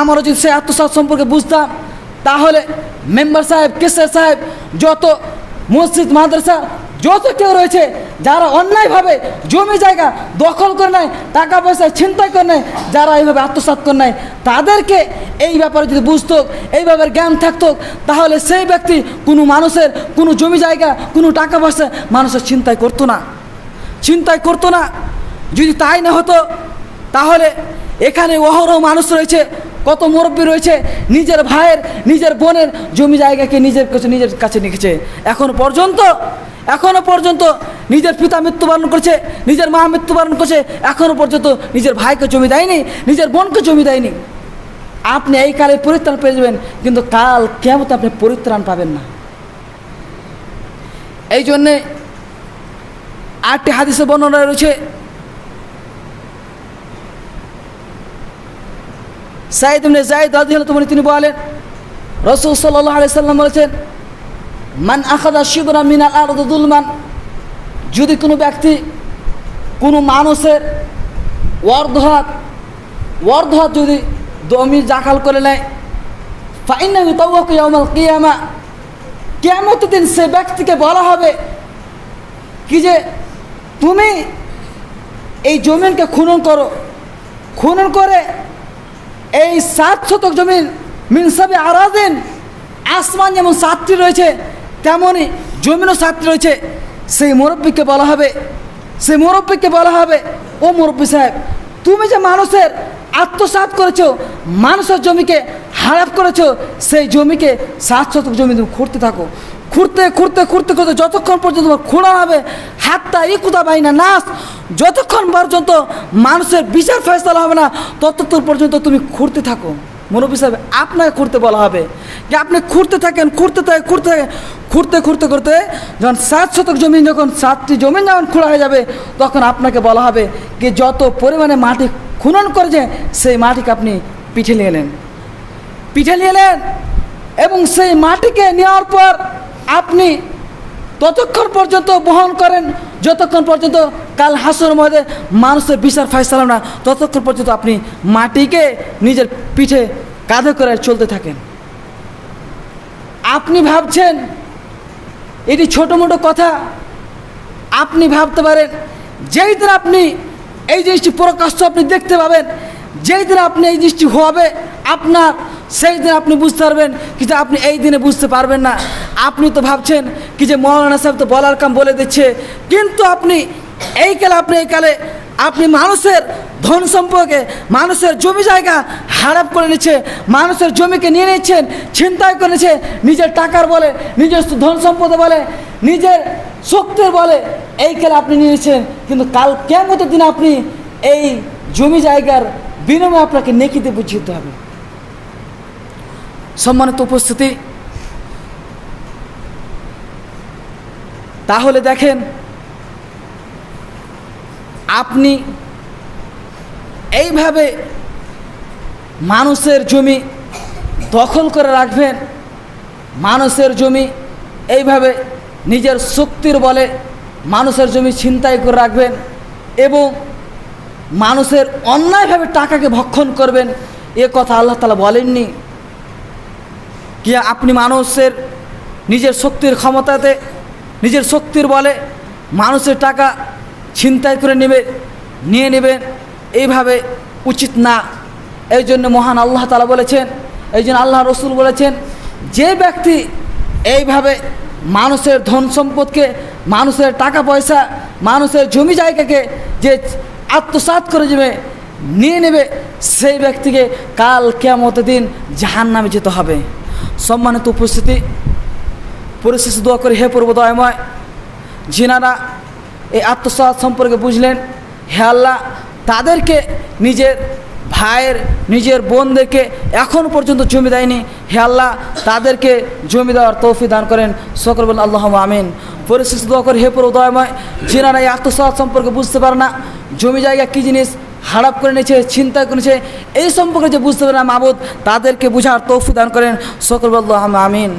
আমারও যদি সেই আত্মসাৎ সম্পর্কে বুঝতাম। তাহলে মেম্বার সাহেব, কেসার সাহেব, যত মসজিদ, মাদ্রাসা, যত কেউ রয়েছে, যারা অন্যায়ভাবে জমি জায়গা দখল করে নেয়, টাকা পয়সা ছিনতাই করে নেয়, যারা এইভাবে আত্মসাৎ করে নেয়, তাদেরকে এই ব্যাপারে যদি বুঝতো এই ব্যাপারে জ্ঞান থাকতো তাহলে সেই ব্যক্তি কোনো মানুষের, কোনো জমি জায়গা, কোনো টাকা পয়সা মানুষের চিন্তাই করতো না। চিন্তাই করতো না। যদি তাই না হতো তাহলে এখানে অহরহ মানুষ রয়েছে, কত মুরব্বী রয়েছে, নিজের ভাইয়ের, নিজের বোনের জমি জায়গাকে নিজের কাছে নিজের কাছে নিখেছে এখন পর্যন্ত, এখনও পর্যন্ত নিজের পিতা মৃত্যুবরণ করছে, নিজের মা মৃত্যুবরণ করছে এখনও পর্যন্ত নিজের ভাইকে জমি দেয়নি, নিজের বোনকে জমি দেয়নি। আপনি এই কালে পরিত্রাণ পেয়ে যাবেন, কিন্তু কাল কেমন আপনি পরিত্রাণ পাবেন না। এই জন্যে আটটি হাদিসে বর্ণনা রয়েছে সাইদ ইবনে জাইদ রাদিয়াল্লাহু তাআলা তিনি বলেন, রাসূল সাল্লাল্লাহু আলাইহি সাল্লাম বলেছেন, মান আখাদা শিবরা মিনাল আরদ যুলমান যদি কোনো ব্যক্তি কোনো মানুষের অর্ধহাত অর্ধহাত যদি দমি জাখাল করে নেয় ফাইনাহু তাওয়াকু ইয়াউমাল কিয়ামা, কিয়ামতের দিন সে ব্যক্তিকে বলা হবে কি যে, তুমি এই জমিনকে খুনন করো, খুনন করে এই সাত শতক জমিন মিনসাবে আরাদিন, আসমান যেমন সাতটি রয়েছে তেমনই জমিনও সাতটি রয়েছে। সেই মুরব্বীকে বলা হবে, সেই মুরব্বীকে বলা হবে, ও মুরব্বী সাহেব, তুমি যে মানুষের আত্মসাত করেছ, মানুষের জমিকে হারাপ করেছ, সেই জমিকে সাত শতক জমি তুমি খুঁড়তে থাকো। খুঁড়তে খুঁড়তে খুঁড়তে খুঁড়তে যতক্ষণ পর্যন্ত তোমার খোঁড়া হবে, হাতটা ইকুদা বাইনা নাচ যতক্ষণ পর্যন্ত মানুষের বিচার ফেসলা হবে না, ততক্ষণ পর্যন্ত তুমি খুঁড়তে থাকো। মুরব্বী সাহেব, আপনাকে খুঁড়তে বলা হবে যে আপনি খুঁড়তে থাকেন খুঁড়তে থাকেন খুঁড়তে থাকেন। খুঁড়তে খুঁড়তে করতে যখন সাত শতক জমি, যখন সাতটি জমি যখন খোঁড়া হয়ে যাবে, তখন আপনাকে বলা হবে যে যত পরিমাণে মাটি খুনন করেছে, সেই মাটিকে আপনি পিঠে নিয়ে এলেন। পিঠে নিয়ে এলেন এবং সেই মাটিকে নেওয়ার পর আপনি ততক্ষণ পর্যন্ত বহন করেন, যতক্ষণ পর্যন্ত কাল হাসর মধ্যে মানুষের বিচার ফাইসালাম না, ততক্ষণ পর্যন্ত আপনি মাটিকে নিজের পিঠে কাঁধে করে চলতে থাকেন। আপনি ভাবছেন, এটি ছোটো মোটো কথা, আপনি ভাবতে পারেন, যেই দিন আপনি এই জিনিসটি প্রকাশ্য আপনি দেখতে পাবেন, যেই দিন আপনি এই জিনিসটি হবে, আপনার সেই দিন আপনি বুঝতে পারবেন কিন্তু আপনি এই দিনে বুঝতে পারবেন না। আপনি তো ভাবছেন কি যে মৌলানা সাহেব তো বলার কাম বলে দিচ্ছে। কিন্তু আপনি এই কালে, আপনি এই কালে, আপনি মানুষের ধন সম্পর্কে মানুষের জমি জায়গা হারাপ করে নিচ্ছে, মানুষের জমিকে নিয়ে নিচ্ছেন, ছিনতাই করে নিজের টাকার বলে, নিজের ধন সম্পদ বলে, নিজের শক্তির বলে এই কালে আপনি নিয়ে নিচ্ছেন। কিন্তু কাল কেমন দিন আপনি এই জমি জায়গার বিনিময়ে আপনাকে নেকিতে বুঝিয়ে দিতে হবে। সম্মানিত উপস্থিতি। তাহলে দেখেন, আপনি এইভাবে মানুষের জমি দখল করে রাখবেন, মানুষের জমি এইভাবে নিজের শক্তির বলে মানুষের জমি ছিনতাই করে রাখবেন এবং মানুষের অন্যায়ভাবে টাকাকে ভক্ষণ করবেন, এ কথা আল্লাহ তালা বলেননি। কি আপনি মানুষের নিজের শক্তির ক্ষমতাতে, নিজের শক্তির বলে মানুষের টাকা ছিনতাই করে নেবে, নিয়ে নেবেন এইভাবে উচিত না। এই জন্য মহান আল্লাহ তালা বলেছেন, এই জন্য আল্লাহ রসুল বলেছেন, যে ব্যক্তি এইভাবে মানুষের ধন সম্পদকে, মানুষের টাকা পয়সা, মানুষের জমি জায়গাকে যে আত্মসাৎ করে যাবে নিয়ে নেবে, সেই ব্যক্তিকে কাল কেমত দিন জাহান নামে যেতে হবে। সম্মানিত উপস্থিতি, পরিশেষে দোয়া করে, হে পূর্ব দয়ময়, জিনারা এই আত্মসাৎ সম্পর্কে বুঝলেন, হে আল্লাহ, তাদেরকে নিজের ভাইয়ের নিজের বোনদেরকে এখন পর্যন্ত জমি দেয়নি। হে আল্লাহ, তাদেরকে জমি দেওয়ার তৌফি দান করেন। সকল বলেন আল্লাহ আমিন। পরিশেষে দোয়া করে, হে পূর্ব দয়ময় যিনারা এই আত্মসাৎ সম্পর্কে বুঝতে পারে না, জমি জায়গা কী জিনিস, হারাপ করে নিয়েছে, চিন্তা করেছে এই সম্পর্কে যে বুঝতে পারে না মাবুদ তাদেরকে বুঝার তৌফি দান করেন। সকল বল্লাহ আমিন।